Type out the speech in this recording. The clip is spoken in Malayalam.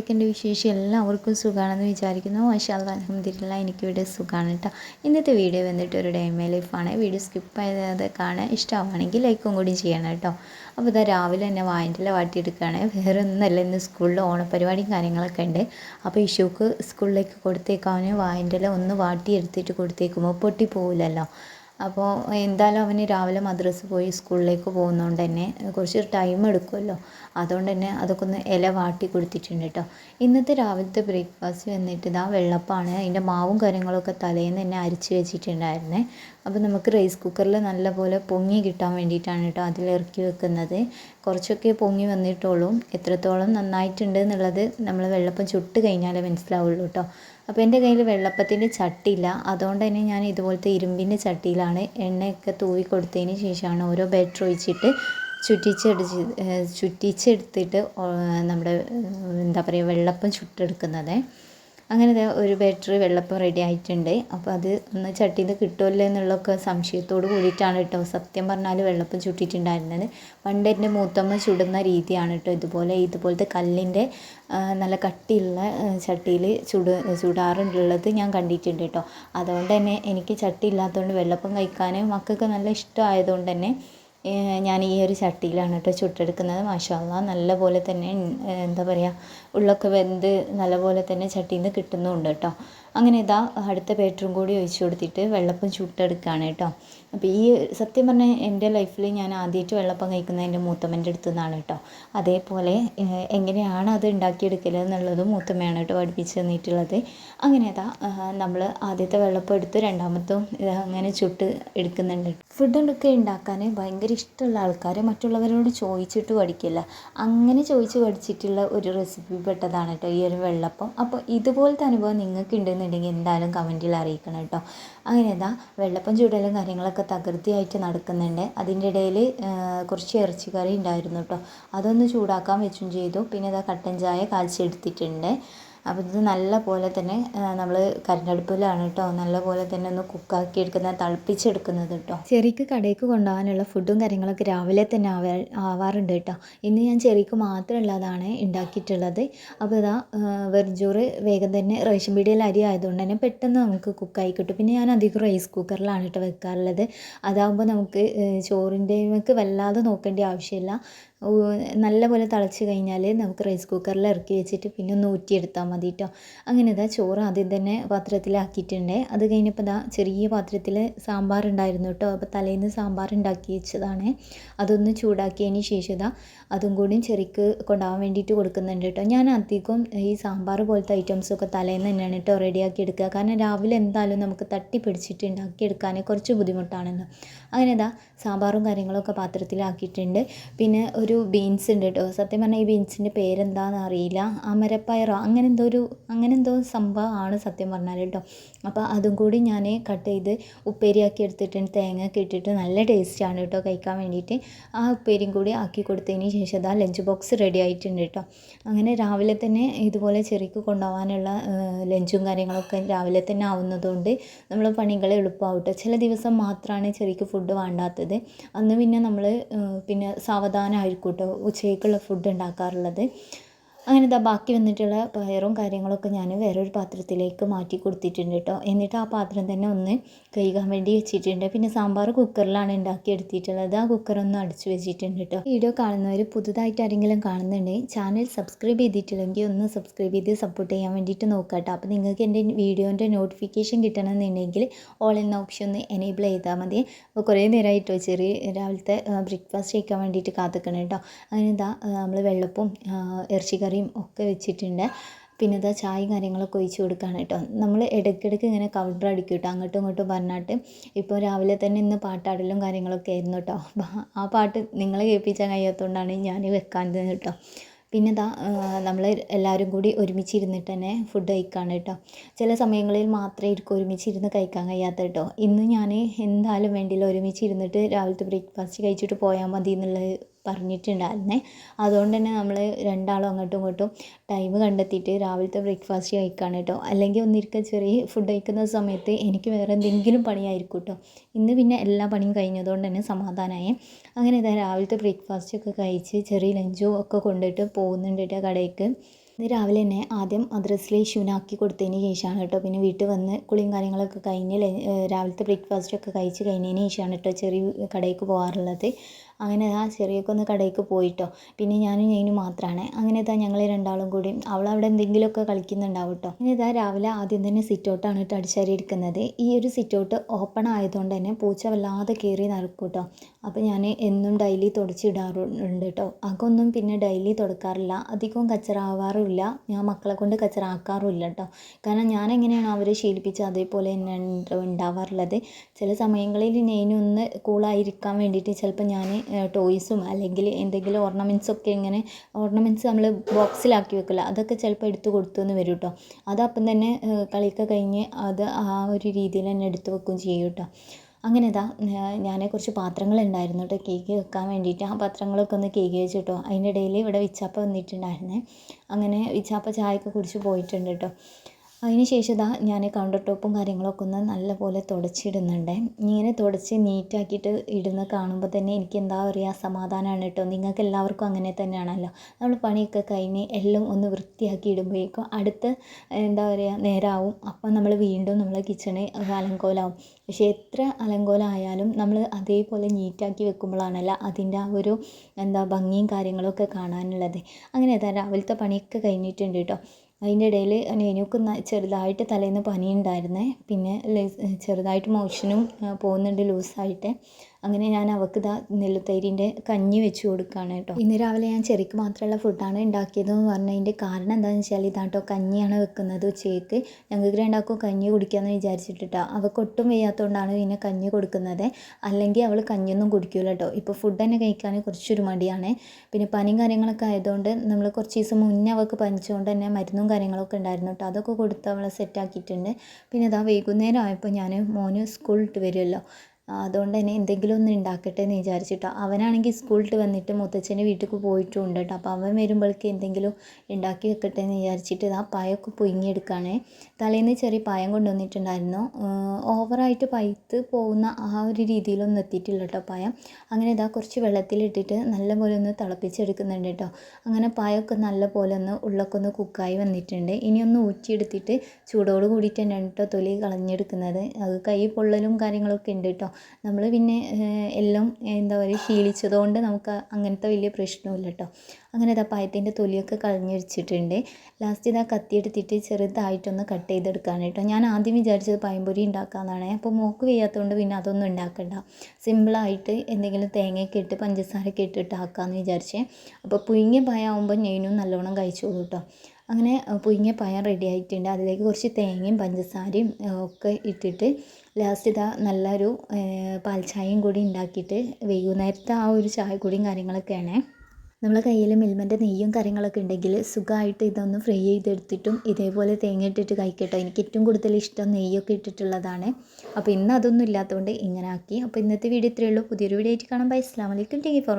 എന്തൊക്കെയുണ്ട് വിശേഷം എല്ലാവർക്കും സുഖമാണെന്ന് വിചാരിക്കുന്നു. മാഷാ അലഹമ്മദില്ല എനിക്കിവിടെ സുഖമാണ് കേട്ടോ ഇന്നത്തെ വീഡിയോ വന്നിട്ട് ഒരു ഡേ മൈ ലൈഫാണ്. വീഡിയോ സ്കിപ്പ് ചെയ്താതെ കാണാൻ ഇഷ്ടമാണെങ്കിൽ ലൈക്കും കൂടി ചെയ്യണം കേട്ടോ അപ്പോൾ ഇതാ രാവിലെ തന്നെ വായന്റെ വാട്ടിയെടുക്കുകയാണ് വേറെ ഒന്നല്ല ഇന്ന് സ്കൂളിൽ ഓണപരിപാടിയും കാര്യങ്ങളൊക്കെ ഉണ്ട്. അപ്പോൾ ഇഷുക്ക് സ്കൂളിലേക്ക് കൊടുത്തേക്കാവുന്ന വായന്റെ ഒന്ന് വാട്ടിയെടുത്തിട്ട് കൊടുത്തേക്കുമ്പോൾ പൊട്ടി പോകില്ലല്ലോ അപ്പോൾ എന്തായാലും അവന് രാവിലെ മദ്രസ പോയി സ്കൂളിലേക്ക് പോകുന്നതുകൊണ്ട് തന്നെ കുറച്ച് ടൈം എടുക്കുമല്ലോ അതുകൊണ്ട് തന്നെ അതൊക്കെ ഒന്ന് ഇല വാട്ടി കൊടുത്തിട്ടുണ്ട് കേട്ടോ ഇന്നത്തെ രാവിലത്തെ ബ്രേക്ക്ഫാസ്റ്റ് വന്നിട്ട് ഇതാ വെള്ളപ്പാണ്. അതിന്റെ മാവും കാര്യങ്ങളൊക്കെ തലേന്ന് തന്നെ അരിച്ച് വെച്ചിട്ടുണ്ടായിരുന്നേ. അപ്പോൾ നമുക്ക് റൈസ് കുക്കറിൽ നല്ലപോലെ പൊങ്ങി കിട്ടാൻ വേണ്ടിയിട്ടാണ് കേട്ടോ അതിൽ ഇറക്കി വെക്കുന്നത്. കുറച്ചൊക്കെ പൊങ്ങി വന്നിട്ടുള്ളൂ. എത്രത്തോളം നന്നായിട്ടുണ്ട് എന്നുള്ളത് നമ്മൾ വെള്ളപ്പം ചുട്ട് കഴിഞ്ഞാലേ മനസ്സിലാവുള്ളൂ കേട്ടോ അപ്പോൾ എന്റെ കയ്യിൽ വെള്ളപ്പത്തിന്റെ ചട്ടിയില്ല. അതുകൊണ്ട് തന്നെ ഞാൻ ഇതുപോലത്തെ ഇരുമ്പിന്റെ ചട്ടിയിലാണ് എണ്ണയൊക്കെ തൂവി കൊടുത്തതിന് ശേഷമാണ് ഓരോ ബാറ്റർ ഒഴിച്ചിട്ട് ചുറ്റിച്ചടിച്ച് ചുറ്റിച്ചെടുത്തിട്ട് നമ്മുടെ എന്താ പറയുക വെള്ളപ്പം ചുട്ടെടുക്കുന്നത്. അങ്ങനെ ഒരു ബാറ്ററി വെള്ളപ്പം റെഡി ആയിട്ടുണ്ട്. അപ്പോൾ അത് ഒന്ന് ചട്ടിയിൽ കിട്ടുമല്ലോ എന്നുള്ളൊക്കെ സംശയത്തോട് കൂടിയിട്ടാണ് കേട്ടോ സത്യം പറഞ്ഞാൽ വെള്ളപ്പം ചുട്ടിട്ടുണ്ടായിരുന്നത്. പണ്ട് എന്റെ മൂത്തമ്മ ചുടുന്ന രീതിയാണ് കേട്ടോ ഇതുപോലെ ഇതുപോലത്തെ കല്ലിന്റെ നല്ല കട്ടിയുള്ള ചട്ടിയിൽ ചുട ചുടാറുള്ളത് ഞാൻ കണ്ടിട്ടുണ്ട് കേട്ടോ. അതുകൊണ്ട് തന്നെ എനിക്ക് ചട്ടി ഇല്ലാത്തതുകൊണ്ട് വെള്ളപ്പം കഴിക്കാൻ മക്കൾക്ക് നല്ല ഇഷ്ടമായതുകൊണ്ട് തന്നെ ഞാൻ ഈ ഒരു ചട്ടിയിലാണ് കേട്ടോ ചുട്ടെടുക്കുന്നത്. മാഷാല്ല നല്ല പോലെ തന്നെ എന്താ പറയുക ഉള്ളൊക്കെ വെന്ത് നല്ല പോലെ തന്നെ ചട്ടിയിൽ നിന്ന് കിട്ടുന്നുമുണ്ട് കേട്ടോ അങ്ങനെ ഇതാ അടുത്ത ബാറ്ററും കൂടി ഒഴിച്ച് കൊടുത്തിട്ട് വെള്ളപ്പം ചുട്ടെടുക്കുകയാണ് കേട്ടോ. അപ്പോൾ ഈ സത്യം പറഞ്ഞാൽ എന്റെ ലൈഫിൽ ഞാൻ ആദ്യമായിട്ട് വെള്ളപ്പം കഴിക്കുന്നത് എന്റെ മൂത്തമ്മന്റെ അടുത്തു നിന്നാണ് കേട്ടോ. അതേപോലെ എങ്ങനെയാണ് അത് ഉണ്ടാക്കിയെടുക്കൽ എന്നുള്ളതും മൂത്തമ്മയാണ് കേട്ടോ പഠിപ്പിച്ച് തന്നിട്ടുള്ളത്. അങ്ങനെ അതാ നമ്മൾ ആദ്യത്തെ വെള്ളപ്പം എടുത്ത് രണ്ടാമത്തും അങ്ങനെ ചുട്ട് എടുക്കുന്നുണ്ട്. ഫുഡൊക്കെ ഉണ്ടാക്കാൻ ഭയങ്കര ഇഷ്ടമുള്ള ആൾക്കാർ മറ്റുള്ളവരോട് ചോദിച്ചിട്ട് പഠിക്കില്ല. അങ്ങനെ ചോദിച്ച് പഠിച്ചിട്ടുള്ള ഒരു റെസിപ്പി പെട്ടതാണ് കേട്ടോ ഈ ഒരു വെള്ളപ്പം. അപ്പോൾ ഇതുപോലത്തെ അനുഭവം നിങ്ങൾക്ക് ഉണ്ടെന്നുണ്ടെങ്കിൽ എന്തായാലും കമന്റിൽ അറിയിക്കണം കേട്ടോ. അങ്ങനെ ഇതാ വെള്ളപ്പം ചൂടലും കാര്യങ്ങളൊക്കെ തകൃതിയായിട്ട് നടക്കുന്നുണ്ട്. അതിന്റെ ഇടയിൽ കുറച്ച് ഇറച്ചിക്കറി ഉണ്ടായിരുന്നു കേട്ടോ. അതൊന്ന് ചൂടാക്കാൻ വെച്ചും ചെയ്തു. പിന്നെ ഇതാ കട്ടൻ ചായ കാഴ്ചയെടുത്തിട്ടുണ്ട് അപ്പോൾ ഇത് നല്ല പോലെ തന്നെ നമ്മൾ കരണ്ടടുപ്പിലാണ് കേട്ടോ നല്ല പോലെ തന്നെ ഒന്ന് കുക്കാക്കി എടുക്കുന്ന തിളപ്പിച്ചെടുക്കുന്നത് കേട്ടോ ചെറിക്ക് കടയ്ക്ക് കൊണ്ടുപോകാനുള്ള ഫുഡും കാര്യങ്ങളൊക്കെ രാവിലെ തന്നെ ആവാ ആവാറുണ്ട് കേട്ടോ ഇന്ന് ഞാൻ ചെറിക്ക് മാത്രമുള്ളതാണ് ഉണ്ടാക്കിയിട്ടുള്ളത് അപ്പോൾ ഇതാ വെർജൂറ് വേഗം തന്നെ റേഷൻ പീടിയൽ അരി ആയതുകൊണ്ട് തന്നെ പെട്ടെന്ന് നമുക്ക് കുക്കായി കിട്ടും. പിന്നെ ഞാൻ അധികം റൈസ് കുക്കറിലാണ് കേട്ടോ വെക്കാറുള്ളത്. അതാകുമ്പോൾ നമുക്ക് ചോറിന്റെ വല്ലാതെ നോക്കേണ്ട ആവശ്യമില്ല. നല്ല പോലെ തിളച്ച് കഴിഞ്ഞാൽ നമുക്ക് റൈസ് കുക്കറിൽ ഇറക്കി വെച്ചിട്ട് പിന്നെ ഒന്ന് ഊറ്റിയെടുത്താൽ മതി കേട്ടോ അങ്ങനെ ഇതാ ചോറ് ആദ്യം തന്നെ പാത്രത്തിലാക്കിയിട്ടുണ്ട്. അത് കഴിഞ്ഞപ്പോൾ ഇതാ ചെറിയ പാത്രത്തിൽ സാമ്പാർ ഉണ്ടായിരുന്നു കേട്ടോ അപ്പോൾ തലേന്ന് സാമ്പാർ ഉണ്ടാക്കി വെച്ചതാണ്. അതൊന്ന് ചൂടാക്കിയതിന് ശേഷം ഇതാ അതും കൂടി ചെറിക്ക് കൊണ്ടാവാൻ വേണ്ടിയിട്ട് കൊടുക്കുന്നുണ്ട് കേട്ടോ ഞാൻ അധികം ഈ സാമ്പാർ പോലത്തെ ഐറ്റംസൊക്കെ തലേന്ന് തന്നെയാണ് കേട്ടോ റെഡിയാക്കി എടുക്കുക. കാരണം രാവിലെ എന്തായാലും നമുക്ക് തട്ടി പിടിച്ചിട്ട് ഉണ്ടാക്കിയെടുക്കാൻ കുറച്ച് ബുദ്ധിമുട്ടാണല്ലോ. അങ്ങനെ ഇതാ സാമ്പാറും കാര്യങ്ങളൊക്കെ പാത്രത്തിലാക്കിയിട്ടുണ്ട്. പിന്നെ ഒരു ബീൻസ് ഉണ്ട് കേട്ടോ സത്യം പറഞ്ഞാൽ ഈ ബീൻസിന്റെ പേരെന്താണെന്ന് അറിയില്ല. അമരപ്പയറോ അങ്ങനെ എന്തോ ഒരു അങ്ങനെ എന്തോ സംഭവമാണ് സത്യം പറഞ്ഞാൽ കേട്ടോ അപ്പോൾ അതും കൂടി ഞാൻ കട്ട് ചെയ്ത് ഉപ്പേരിയാക്കി എടുത്തിട്ടുണ്ട്. തേങ്ങ ഒക്കെ ഇട്ടിട്ട് നല്ല ടേസ്റ്റാണ് കേട്ടോ കഴിക്കാൻ വേണ്ടിയിട്ട്. ആ ഉപ്പേരിയും കൂടി ആക്കി കൊടുത്തതിന് ശേഷം അതാ ലഞ്ച് ബോക്സ് റെഡി ആയിട്ടുണ്ട് കേട്ടോ അങ്ങനെ രാവിലെ തന്നെ ഇതുപോലെ ചെറിക്ക് കൊണ്ടുപോകാനുള്ള ലഞ്ചും കാര്യങ്ങളൊക്കെ രാവിലെ തന്നെ ആവുന്നതുകൊണ്ട് നമ്മൾ പണികൾ എളുപ്പമാവട്ടെ ചില ദിവസം മാത്രമാണ് ചെറിക്ക് ഫുഡ് വേണ്ടാത്തത്. അന്ന് പിന്നെ നമ്മൾ പിന്നെ സാവധാനമായിരിക്കും കേട്ടോ ഉച്ചയ്ക്കുള്ള ഫുഡ് ഉണ്ടാക്കാറുള്ളത്. അങ്ങനെ ഇതാ ബാക്കി വന്നിട്ടുള്ള പയറും കാര്യങ്ങളൊക്കെ ഞാൻ വേറൊരു പാത്രത്തിലേക്ക് മാറ്റി കൊടുത്തിട്ടുണ്ട് കേട്ടോ എന്നിട്ട് ആ പാത്രം തന്നെ ഒന്ന് കഴുകാൻ വേണ്ടി വെച്ചിട്ടുണ്ട്. പിന്നെ സാമ്പാർ കുക്കറിലാണ് ഉണ്ടാക്കി എടുത്തിട്ടുള്ളത് ആ കുക്കറൊന്ന് അടിച്ചു വെച്ചിട്ടുണ്ട് കേട്ടോ വീഡിയോ കാണുന്നവർ പുതുതായിട്ട് ആരെങ്കിലും കാണുന്നുണ്ടെങ്കിൽ ചാനൽ സബ്സ്ക്രൈബ് ചെയ്തിട്ടില്ലെങ്കിൽ ഒന്ന് സബ്സ്ക്രൈബ് ചെയ്ത് സപ്പോർട്ട് ചെയ്യാൻ വേണ്ടിയിട്ട് നോക്കാം കേട്ടോ അപ്പോൾ നിങ്ങൾക്ക് എന്റെ വീഡിയോന്റെ നോട്ടിഫിക്കേഷൻ കിട്ടണമെന്നുണ്ടെങ്കിൽ ഓൾ എന്ന ഓപ്ഷൻ ഒന്ന് എനേബിൾ ചെയ്താൽ മതി. അപ്പോൾ കുറേ നേരമായിട്ടോ ചെറിയ രാവിലത്തെ ബ്രേക്ക്ഫാസ്റ്റ് കഴിക്കാൻ വേണ്ടിയിട്ട് കാത്തിക്കണം കേട്ടോ അങ്ങനെ ഇതാ നമ്മൾ വെള്ളപ്പും ഇറച്ചിക്കറി കറിയും ഒക്കെ വെച്ചിട്ടുണ്ട്. പിന്നെ ഇതാ ചായ കാര്യങ്ങളൊക്കെ ഒഴിച്ച് കൊടുക്കുകയാണ് കേട്ടോ. നമ്മൾ ഇടയ്ക്കിടയ്ക്ക് ഇങ്ങനെ കൗണ്ടർ അടിക്കും കേട്ടോ. അങ്ങോട്ടും ഇങ്ങോട്ടും പറഞ്ഞിട്ട് ഇപ്പോൾ രാവിലെ തന്നെ ഇന്ന് പാട്ടാടലും കാര്യങ്ങളൊക്കെ ആയിരുന്നു കേട്ടോ. ആ പാട്ട് നിങ്ങളെ കേൾപ്പിച്ചാൽ കഴിയാത്തതുകൊണ്ടാണ് ഞാൻ വെക്കാണ്ട് കേട്ടോ. പിന്നെ ഇതാ നമ്മൾ എല്ലാവരും കൂടി ഒരുമിച്ചിരുന്നിട്ട് തന്നെ ഫുഡ് കഴിക്കുകയാണ് കേട്ടോ. ചില സമയങ്ങളിൽ മാത്രമേ ഇരിക്കും ഒരുമിച്ചിരുന്ന് കഴിക്കാൻ കഴിയാത്ത കേട്ടോ. ഇന്ന് ഞാൻ എന്തായാലും വേണ്ടിയില്ല ഒരുമിച്ചിരുന്നിട്ട് രാവിലത്തെ ബ്രേക്ക്ഫാസ്റ്റ് കഴിച്ചിട്ട് പോയാൽ മതി എന്നുള്ളത് പറഞ്ഞിട്ടുണ്ടായിരുന്നേ. അതുകൊണ്ട് തന്നെ നമ്മൾ രണ്ടാളും അങ്ങോട്ടും ഇങ്ങോട്ടും ടൈം കണ്ടെത്തിയിട്ട് രാവിലത്തെ ബ്രേക്ക്ഫാസ്റ്റ് കഴിക്കുകയാണ് കേട്ടോ. അല്ലെങ്കിൽ ഒന്നിരിക്ക ചെറിയ ഫുഡ് കഴിക്കുന്ന സമയത്ത് എനിക്ക് വേറെ എന്തെങ്കിലും പണിയായിരിക്കും കേട്ടോ. ഇന്ന് പിന്നെ എല്ലാ പണിയും കഴിഞ്ഞതുകൊണ്ട് തന്നെ സമാധാനമായി അങ്ങനെ ഇതാ രാവിലത്തെ ബ്രേക്ക്ഫാസ്റ്റ് ഒക്കെ കഴിച്ച് ചെറിയ ലഞ്ചും ഒക്കെ കൊണ്ടിട്ട് പോകുന്നുണ്ട് കേട്ടോ കടയ്ക്ക് ഇന്ന് രാവിലെ തന്നെ ആദ്യം മദ്രസിൽ ഷൂനാക്കി കൊടുത്തതിന് ശേഷമാണ് കേട്ടോ. പിന്നെ വീട്ടിൽ വന്ന് കുളിയും കാര്യങ്ങളൊക്കെ കഴിഞ്ഞ് രാവിലത്തെ ബ്രേക്ക്ഫാസ്റ്റ് ഒക്കെ കഴിച്ച് കഴിഞ്ഞതിന് ശേഷമാണ് കേട്ടോ ചെറിയ കടയിലേക്ക് പോകാറുള്ളത്. അങ്ങനെ ആ ചെറിയക്കൊന്ന് കടയിലേക്ക് പോയിട്ടോ. പിന്നെ ഞാനും ഞാനും മാത്രമാണ് അങ്ങനെ ഇതാ ഞങ്ങൾ രണ്ടാളും കൂടി അവൾ അവിടെ എന്തെങ്കിലുമൊക്കെ കളിക്കുന്നുണ്ടാവും കേട്ടോ പിന്നെ ഇതാ രാവിലെ ആദ്യം തന്നെ സിറ്റൗട്ടാണ് കേട്ടോ അടിച്ചാരി എടുക്കുന്നത്. ഈ ഒരു സിറ്റൗട്ട് ഓപ്പൺ ആയതുകൊണ്ട് തന്നെ പൂച്ച വല്ലാതെ കയറി നടക്കും കേട്ടോ അപ്പോൾ ഞാൻ എന്നും ഡെയിലി തുടച്ചിടാറുണ്ട് കേട്ടോ അകൊന്നും പിന്നെ ഡെയിലി തുടക്കാറില്ല. അധികവും കച്ചറാവാറില്ല. ഞാൻ മക്കളെ കൊണ്ട് കച്ചറ ആക്കാറുമില്ല കേട്ടോ കാരണം ഞാൻ എങ്ങനെയാണ് അവരെ ശീലിപ്പിച്ചത്? അതേപോലെ തന്നെ ഉണ്ടാവാറുള്ളത്. ചില സമയങ്ങളിൽ ഞാനൊന്ന് കൂളായിരിക്കാൻ വേണ്ടിയിട്ട് ചിലപ്പോൾ ഞാൻ ടോയ്സും അല്ലെങ്കിൽ എന്തെങ്കിലും ഓർണമെന്റ്സൊക്കെ ഇങ്ങനെ ഓർണമെന്റ്സ് നമ്മൾ ബോക്സിലാക്കി വെക്കില്ല അതൊക്കെ ചിലപ്പോൾ എടുത്ത് കൊടുത്തു എന്ന് വരും കേട്ടോ അതപ്പം തന്നെ കളിയൊക്കെ കഴിഞ്ഞ് അത് ആ ഒരു രീതിയിൽ തന്നെ എടുത്ത് വെക്കുകയും ചെയ്യും കേട്ടോ അങ്ങനെ ഇതാ ഞാൻ കുറച്ച് പാത്രങ്ങളുണ്ടായിരുന്നു കേട്ടോ കേക്ക് വെക്കാൻ വേണ്ടിയിട്ട്. ആ പാത്രങ്ങളൊക്കെ ഒന്ന് കേക്ക് വെച്ചു കേട്ടോ അതിന്റെ ഇടയിൽ ഇവിടെ വിച്ചാപ്പ വന്നിട്ടുണ്ടായിരുന്നേ. അങ്ങനെ വിച്ചാപ്പ ചായയൊക്കെ കുടിച്ച് പോയിട്ടുണ്ട് കേട്ടോ അതിന് ശേഷം ഇതാ ഞാൻ കൗണ്ടർ ടോപ്പും കാര്യങ്ങളൊക്കെ ഒന്ന് നല്ലപോലെ തുടച്ചിടുന്നുണ്ട്. ഇങ്ങനെ തുടച്ച് നീറ്റാക്കിയിട്ട് ഇടുന്ന കാണുമ്പോൾ തന്നെ എനിക്ക് എന്താ പറയുക സമാധാനമാണ് കേട്ടോ. നിങ്ങൾക്ക് എല്ലാവർക്കും അങ്ങനെ തന്നെയാണല്ലോ. നമ്മൾ പണിയൊക്കെ കഴിഞ്ഞ് എല്ലാം ഒന്ന് വൃത്തിയാക്കി ഇടുമ്പോഴേക്കും അടുത്ത എന്താ പറയുക നേരാവും. അപ്പം നമ്മൾ വീണ്ടും നമ്മളെ കിച്ചണ് അലങ്കോലാവും. പക്ഷേ എത്ര അലങ്കോലമായാലും നമ്മൾ അതേപോലെ നീറ്റാക്കി വെക്കുമ്പോഴാണല്ലോ അതിന്റെ ആ ഒരു എന്താ ഭംഗിയും കാര്യങ്ങളൊക്കെ കാണാനുള്ളത്. അങ്ങനെ രാവിലത്തെ പണിയൊക്കെ കഴിഞ്ഞിട്ടുണ്ട് കേട്ടോ. അതിന്റെ ഇടയിൽ നേനുക്ക് ചെറുതായിട്ട് തലേന്ന് പനി ഉണ്ടായിരുന്നേ പിന്നെ ചെറുതായിട്ട് മോഷനും പോകുന്നുണ്ട് ലൂസായിട്ട്. അങ്ങനെ ഞാൻ അവൾക്ക് ഇതാ നെല്ലുത്തൈരിന്റെ കഞ്ഞി വെച്ച് കൊടുക്കുകയാണ് കേട്ടോ. ഇന്ന് രാവിലെ ഞാൻ ചെറിക്ക് മാത്രമുള്ള ഫുഡാണ് ഉണ്ടാക്കിയതെന്ന് പറഞ്ഞതിന്റെ കാരണം എന്താണെന്ന് വെച്ചാൽ ഇതാട്ടോ കഞ്ഞിയാണ് വെക്കുന്നത് ഉച്ചയ്ക്ക്. ഞങ്ങൾക്ക് രണ്ടാക്കും കഞ്ഞി കുടിക്കാമെന്ന് വിചാരിച്ചിട്ടിട്ടാ. അവൾക്ക് ഒട്ടും വയ്യാത്തതുകൊണ്ടാണ് പിന്നെ കഞ്ഞി കൊടുക്കുന്നത്. അല്ലെങ്കിൽ അവൾ കഞ്ഞിയൊന്നും കുടിക്കില്ല കേട്ടോ. ഇപ്പോൾ ഫുഡ് തന്നെ കഴിക്കാൻ കുറച്ചൊരു മടിയാണ്. പിന്നെ പനിയും കാര്യങ്ങളൊക്കെ ആയതുകൊണ്ട് നമ്മൾ കുറച്ച് ദിവസം മുന്നേ അവൾക്ക് പനിച്ചുകൊണ്ട് തന്നെ മരുന്നും കാര്യങ്ങളൊക്കെ ഉണ്ടായിരുന്നു കേട്ടോ. അതൊക്കെ കൊടുത്ത് അവളെ സെറ്റാക്കിയിട്ടുണ്ട് പിന്നെ അതാ വൈകുന്നേരം ആയപ്പോൾ ഞാൻ മോന് സ്കൂളിൽ വരുമല്ലോ അതുകൊണ്ട് തന്നെ എന്തെങ്കിലും ഒന്ന് ഉണ്ടാക്കട്ടെ എന്ന് വിചാരിച്ചിട്ടാണ് അവനാണെങ്കിൽ സ്കൂളിൽ വന്നിട്ട് മുത്തച്ഛന്റെ വീട്ടിലേക്ക് പോയിട്ടുണ്ട് കേട്ടോ. അപ്പോൾ അവൻ വരുമ്പോഴേക്ക് എന്തെങ്കിലും ഉണ്ടാക്കി വെക്കട്ടെ എന്ന് വിചാരിച്ചിട്ട് ഇതാ പഴമൊക്കെ പുഴുങ്ങിയെടുക്കുകയാണ് തലേന്ന് ചെറിയ പായം കൊണ്ടുവന്നിട്ടുണ്ടായിരുന്നു. ഓവറായിട്ട് പഴുത്ത് പോകുന്ന ആ ഒരു രീതിയിലൊന്നും എത്തിയിട്ടില്ല കേട്ടോ പഴം. അങ്ങനെ ഇതാ കുറച്ച് വെള്ളത്തിലിട്ടിട്ട് നല്ല പോലെ ഒന്ന് തിളപ്പിച്ചെടുക്കുന്നുണ്ട് കേട്ടോ. അങ്ങനെ പഴമൊക്കെ നല്ലപോലെ ഒന്ന് ഉള്ളൊക്കെ ഒന്ന് കുക്കായി വന്നിട്ടുണ്ട്. ഇനിയൊന്ന് ഊറ്റിയെടുത്തിട്ട് ചൂടോട് കൂടിയിട്ട് തന്നെ കേട്ടോ തൊലി കളഞ്ഞെടുക്കുന്നത്. അത് കൈ പൊള്ളലും കാര്യങ്ങളൊക്കെ ഉണ്ട് കേട്ടോ. നമ്മൾ പിന്നെ എല്ലാം എന്താ പറയുക ശീലിച്ചതുകൊണ്ട് നമുക്ക് അങ്ങനത്തെ വലിയ പ്രശ്നമില്ല കേട്ടോ അങ്ങനെ ഇതാ പഴത്തിന്റെ തൊലിയൊക്കെ കളഞ്ഞ് വെച്ചിട്ടുണ്ട്. ലാസ്റ്റ് ഇതാ കത്തിയെടുത്തിട്ട് ചെറുതായിട്ടൊന്ന് കട്ട് ചെയ്തെടുക്കുകയാണ് കേട്ടോ ഞാൻ ആദ്യം വിചാരിച്ചത് പഴംപൊരി ഉണ്ടാക്കാമെന്നാണ് അപ്പോൾ മോക്ക് വയ്യാത്തതുകൊണ്ട് പിന്നെ അതൊന്നും ഉണ്ടാക്കണ്ട. സിമ്പിളായിട്ട് എന്തെങ്കിലും തേങ്ങയൊക്കെ ഇട്ട് പഞ്ചസാരയൊക്കെ ഇട്ടിട്ട് ആക്കാമെന്ന് വിചാരിച്ചേ. അപ്പോൾ പുഴുങ്ങിയ പഴമാകുമ്പോൾ ഞാനും നല്ലോണം കഴിച്ചോളൂ കേട്ടോ അങ്ങനെ പുഴുങ്ങിയ പഴം റെഡി ആയിട്ടുണ്ട്. അതിലേക്ക് കുറച്ച് തേങ്ങയും പഞ്ചസാരയും ഒക്കെ ഇട്ടിട്ട് ലാസ്റ്റ് ഇതാ നല്ലൊരു പാൽച്ചായയും ചായയും കൂടി ഉണ്ടാക്കിയിട്ട് വൈകുന്നേരത്തെ ആ ഒരു ചായ കൂടിയും കാര്യങ്ങളൊക്കെയാണ്. നമ്മളെ കയ്യിൽ മിൽമന്റെ നെയ്യും കാര്യങ്ങളൊക്കെ ഉണ്ടെങ്കിൽ സുഖമായിട്ട് ഇതൊന്ന് ഫ്രൈ ചെയ്തെടുത്തിട്ടും ഇതേപോലെ തേങ്ങ ഇട്ടിട്ട് കഴിക്കട്ടോ. എനിക്ക് ഏറ്റവും കൂടുതൽ ഇഷ്ടം നെയ്യൊക്കെ ഇട്ടിട്ടുള്ളതാണ്. അപ്പോൾ ഇന്ന് അതൊന്നും ഇല്ലാത്തതുകൊണ്ട് ഇങ്ങനെ ആക്കി. അപ്പോൾ ഇന്നത്തെ വീഡിയോ ഇത്രയേ ഉള്ളൂ. പുതിയൊരു വീഡിയോ ആയിട്ട് കാണാം. ബൈ അസ്സാം വലൈക്കും ടി ഫോർ